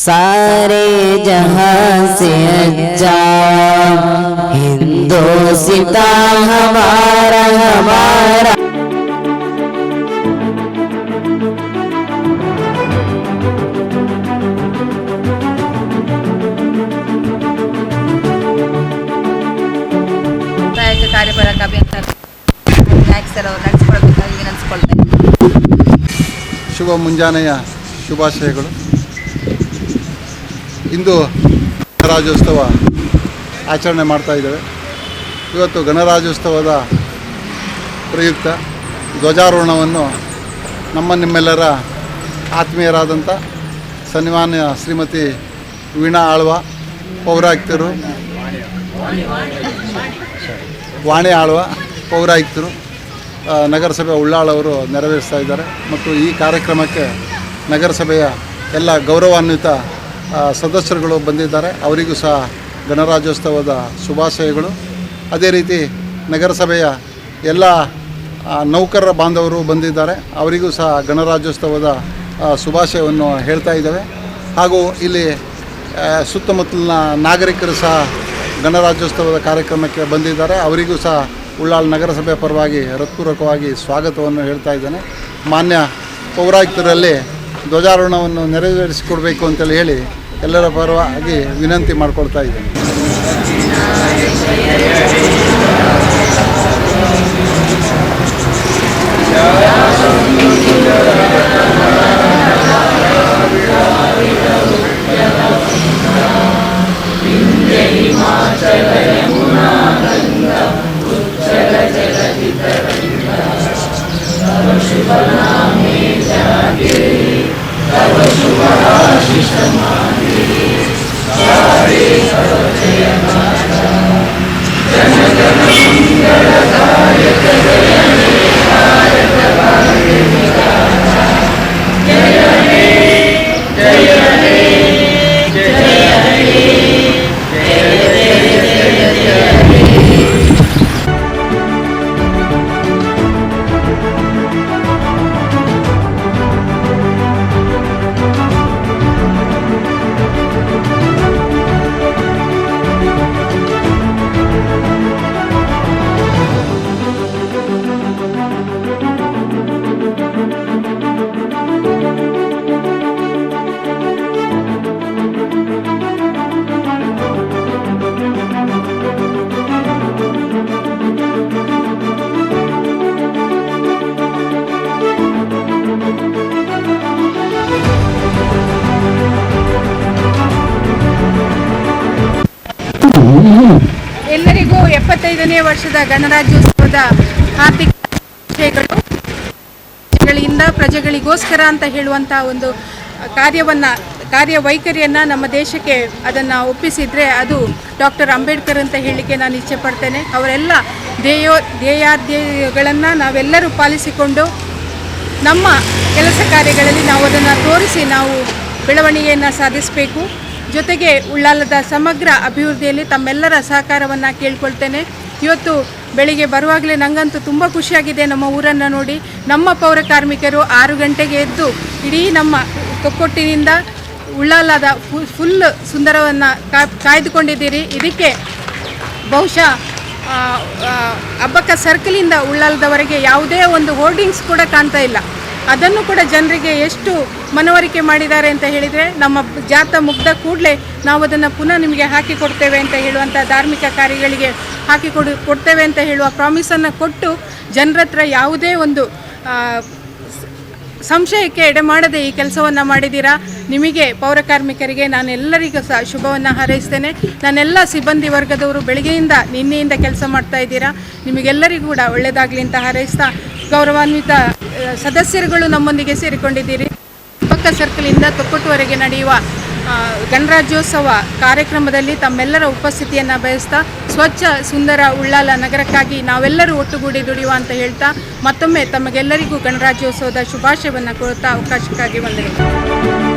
सारे जहां से अच्छा हिंदोसिता हमारा हमारा ಸಹಾಯಕ ಕಾರ್ಯಪಾಲಕ ಅಭಿಯಂತರ ನಾಯಕ್ ಸರ್ ಅವರು ನಡೆಸಿಕೊಳ್ಬೇಕಾಗಿ ವಿನಂತಿಸ್ಕೊಳ್ತೇನೆ ಶುಭ ಮುಂಜಾನೆಯ ಶುಭಾಶಯಗಳು ಇಂದು ಗಣರಾಜ್ಯೋತ್ಸವ ಆಚರಣೆ ಮಾಡ್ತಾ ಇದ್ದೇವೆ. ಇವತ್ತು ಗಣರಾಜ್ಯೋತ್ಸವದ ಪ್ರಯುಕ್ತ ಧ್ವಜಾರೋಹಣವನ್ನು ನಮ್ಮ ನಿಮ್ಮೆಲ್ಲರ ಆತ್ಮೀಯರಾದಂಥ ಸನ್ಮಾನ್ಯ ಶ್ರೀಮತಿ ವೀಣಾ ಆಳ್ವ, ಪೌರಾಯುಕ್ತರು, ವಾಣಿ ಆಳ್ವ, ಪೌರಾಯುಕ್ತರು ನಗರಸಭೆ ಉಳ್ಳಾಳವರು ನೆರವೇರಿಸ್ತಾ ಇದ್ದಾರೆ. ಮತ್ತು ಈ ಕಾರ್ಯಕ್ರಮಕ್ಕೆ ನಗರಸಭೆಯ ಎಲ್ಲ ಗೌರವಾನ್ವಿತ ಸದಸ್ಯರುಗಳು ಬಂದಿದ್ದಾರೆ. ಅವರಿಗೂ ಸಹ ಗಣರಾಜ್ಯೋತ್ಸವದ ಶುಭಾಶಯಗಳು. ಅದೇ ರೀತಿ ನಗರಸಭೆಯ ಎಲ್ಲ ನೌಕರರ ಬಾಂಧವರು ಬಂದಿದ್ದಾರೆ. ಅವರಿಗೂ ಸಹ ಗಣರಾಜ್ಯೋತ್ಸವದ ಶುಭಾಶಯವನ್ನು ಹೇಳ್ತಾ ಇದ್ದೇವೆ. ಹಾಗೂ ಇಲ್ಲಿ ಸುತ್ತಮುತ್ತಲಿನ ನಾಗರಿಕರು ಸಹ ಗಣರಾಜ್ಯೋತ್ಸವದ ಕಾರ್ಯಕ್ರಮಕ್ಕೆ ಬಂದಿದ್ದಾರೆ. ಅವರಿಗೂ ಸಹ ಉಳ್ಳಾಳ್ ನಗರಸಭೆ ಪರವಾಗಿ ಹೃತ್ಪೂರ್ವಕವಾಗಿ ಸ್ವಾಗತವನ್ನು ಹೇಳ್ತಾ ಇದ್ದೇನೆ. ಮಾನ್ಯ ಪೌರಾಯುಕ್ತರಲ್ಲಿ ಧ್ವಜಾರೋಹಣವನ್ನು ನೆರವೇರಿಸಿಕೊಡಬೇಕು ಅಂತೇಳಿ ಹೇಳಿ ಎಲ್ಲರ ಪರವಾಗಿ ವಿನಂತಿ ಮಾಡಿಕೊಳ್ತಾ ಇದ್ದೀನಿ. ಎಲ್ಲರಿಗೂ ಎಪ್ಪತ್ತೈದನೇ ವರ್ಷದ ಗಣರಾಜ್ಯೋತ್ಸವದ ಹಾರ್ದಿಕ ಪ್ರಜೆಗಳಿಂದ ಪ್ರಜೆಗಳಿಗೋಸ್ಕರ ಅಂತ ಹೇಳುವಂಥ ಒಂದು ಕಾರ್ಯವನ್ನ, ಕಾರ್ಯವೈಖರಿಯನ್ನು ನಮ್ಮ ದೇಶಕ್ಕೆ ಅದನ್ನು ಒಪ್ಪಿಸಿದ್ರೆ ಅದು ಡಾಕ್ಟರ್ ಅಂಬೇಡ್ಕರ್ ಅಂತ ಹೇಳಲಿಕ್ಕೆ ನಾನು ಇಚ್ಛೆ ಪಡ್ತೇನೆ. ಅವರೆಲ್ಲ ಧ್ಯೇಯೋ ಧ್ಯೇಯಾಧ್ಯೇಯಗಳನ್ನು ನಾವೆಲ್ಲರೂ ಪಾಲಿಸಿಕೊಂಡು ನಮ್ಮ ಕೆಲಸ ಕಾರ್ಯಗಳಲ್ಲಿ ನಾವು ಅದನ್ನು ತೋರಿಸಿ ನಾವು ಬೆಳವಣಿಗೆಯನ್ನು ಸಾಧಿಸಬೇಕು. ಜೊತೆಗೆ ಉಳ್ಳಾಲದ ಸಮಗ್ರ ಅಭಿವೃದ್ಧಿಯಲ್ಲಿ ತಮ್ಮೆಲ್ಲರ ಸಹಕಾರವನ್ನು ಕೇಳ್ಕೊಳ್ತೇನೆ. ಇವತ್ತು ಬೆಳಿಗ್ಗೆ ಬರುವಾಗಲೇ ನನಗಂತೂ ತುಂಬ ಖುಷಿಯಾಗಿದೆ. ನಮ್ಮ ಊರನ್ನು ನೋಡಿ ನಮ್ಮ ಪೌರ ಕಾರ್ಮಿಕರು ಆರು ಗಂಟೆಗೆ ಎದ್ದು ಇಡೀ ನಮ್ಮ ತೊಕ್ಕೊಟ್ಟಿನಿಂದ ಉಳ್ಳಾಲದ ಫುಲ್ ಸುಂದರವನ್ನು ಕಾಯ್ದುಕೊಂಡಿದ್ದೀರಿ. ಇದಕ್ಕೆ ಬಹುಶಃ ಅಬ್ಬಕ್ಕ ಸರ್ಕಲಿಂದ ಉಳ್ಳಾಲದವರೆಗೆ ಯಾವುದೇ ಒಂದು ಹೋರ್ಡಿಂಗ್ಸ್ ಕೂಡ ಕಾಣ್ತಾ ಇಲ್ಲ. ಅದನ್ನು ಕೂಡ ಜನರಿಗೆ ಎಷ್ಟು ಮನವರಿಕೆ ಮಾಡಿದ್ದಾರೆ ಅಂತ ಹೇಳಿದರೆ ನಮ್ಮ ಜಾತ ಮುಗ್ದ ಕೂಡಲೇ ನಾವು ಅದನ್ನು ಪುನಃ ನಿಮಗೆ ಹಾಕಿ ಕೊಡ್ತೇವೆ ಅಂತ ಹೇಳುವಂಥ ಧಾರ್ಮಿಕ ಕಾರ್ಯಗಳಿಗೆ ಹಾಕಿಕೊಡು ಕೊಡ್ತೇವೆ ಅಂತ ಹೇಳುವ ಪ್ರಾಮಿಸನ್ನು ಕೊಟ್ಟು ಜನರ ಯಾವುದೇ ಒಂದು ಸಂಶಯಕ್ಕೆ ಎಡೆ ಮಾಡದೆ ಈ ಕೆಲಸವನ್ನು ಮಾಡಿದ್ದೀರಾ? ನಿಮಗೆ ಪೌರ ಕಾರ್ಮಿಕರಿಗೆ ನಾನು ಎಲ್ಲರಿಗೂ ಸಹ ಶುಭವನ್ನು ಹಾರೈಸ್ತೇನೆ. ನಾನೆಲ್ಲ ಸಿಬ್ಬಂದಿ ವರ್ಗದವರು ಬೆಳಗ್ಗೆಯಿಂದ ನಿನ್ನೆಯಿಂದ ಕೆಲಸ ಮಾಡ್ತಾ ಇದ್ದೀರಾ? ನಿಮಗೆಲ್ಲರಿಗೂ ಕೂಡ ಒಳ್ಳೆಯದಾಗಲಿ ಅಂತ ಹಾರೈಸ್ತಾ ಗೌರವಾನ್ವಿತ ಸದಸ್ಯರುಗಳು ನಮ್ಮೊಂದಿಗೆ ಸೇರಿಕೊಂಡಿದ್ದೀರಿ. ಪಕ್ಕ ಸರ್ಕಲಿಂದ ತೊಕ್ಕೊಟ್ಟುವರೆಗೆ ನಡೆಯುವ ಗಣರಾಜ್ಯೋತ್ಸವ ಕಾರ್ಯಕ್ರಮದಲ್ಲಿ ತಮ್ಮೆಲ್ಲರ ಉಪಸ್ಥಿತಿಯನ್ನು ಬಯಸ್ತಾ ಸ್ವಚ್ಛ, ಸುಂದರ ಉಳ್ಳಾಲ ನಗರಕ್ಕಾಗಿ ನಾವೆಲ್ಲರೂ ಒಟ್ಟುಗೂಡಿ ದುಡಿಯುವ ಅಂತ ಹೇಳ್ತಾ ಮತ್ತೊಮ್ಮೆ ತಮಗೆಲ್ಲರಿಗೂ ಗಣರಾಜ್ಯೋತ್ಸವದ ಶುಭಾಶಯವನ್ನು ಕೊಡುತ್ತಾ ಅವಕಾಶಕ್ಕಾಗಿ ವಂದನೆಗಳು